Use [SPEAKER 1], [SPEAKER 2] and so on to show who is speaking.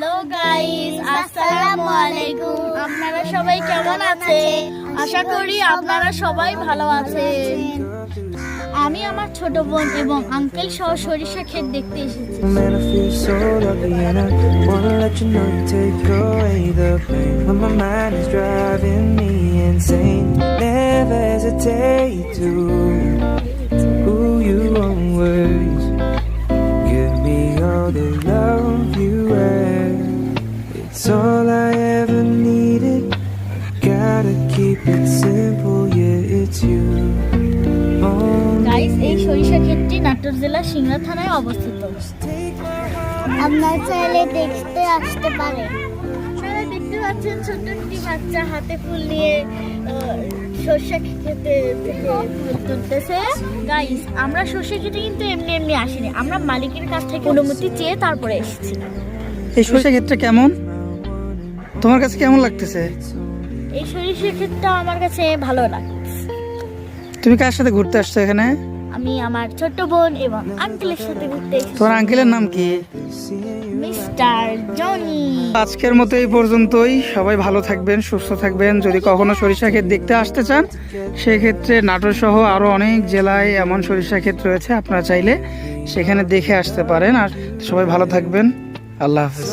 [SPEAKER 1] Hello guys আসসালামু আলাইকুম আপনারা সবাই কেমন আছেন? আশা করি আপনারা সবাই ভালো আছেন। আমি আমার ছোট বোন এবং আঙ্কেল সহ সরিষা ক্ষেত দেখতে এসেছি।
[SPEAKER 2] I feel so lovely and It's all I ever needed. Gotta keep it simple, yeah, it's you.
[SPEAKER 1] Guys এই সরিষা ক্ষেতটি নাটোর জেলার সিংড়া থানায় অবস্থিত।
[SPEAKER 3] আপনার চাইলে দেখতে আসতে পারে
[SPEAKER 1] আপনারা দেখতে পাচ্ছেন ছোট্ট একটি বাচ্চা হাতে ফুল নিয়ে সর্ষে খেতে তুলতেছে। গাইস আমরা সর্ষে খেতে কিন্তু এমনি এমনি আসিনি। আমরা মালিকের কাছ থেকে অনুমতি চেয়ে তারপরে এসেছি।
[SPEAKER 4] এই সরিষা ক্ষেতটা কেমন? তোমার কাছে কেমন লাগতেছে?
[SPEAKER 1] এই সরিষা ক্ষেতটা আমার কাছে ভালো লাগে
[SPEAKER 4] তুমি কার সাথে ঘুরতে আসছো এখানে?
[SPEAKER 1] আমি আমার ছোট্ট বোন এবং আঙ্কেলের সাথে ঘুরতে এসেছি।
[SPEAKER 4] তোমার আঙ্কেলের নাম কি?
[SPEAKER 1] Mister Johnny.
[SPEAKER 4] আজকের মতো এই পর্যন্তই। সবাই ভালো থাকবেন সুস্থ থাকবেন। যদি কখনো সরিষা ক্ষেত দেখতে আসতে চান সেক্ষেত্রে নাটোর সহ আরও অনেক জেলায় এমন সরিষা ক্ষেত রয়েছে। আপনারা চাইলে সেখানে দেখে আসতে পারেন। আর সবাই ভালো থাকবেন। আল্লাহ হাফিজ।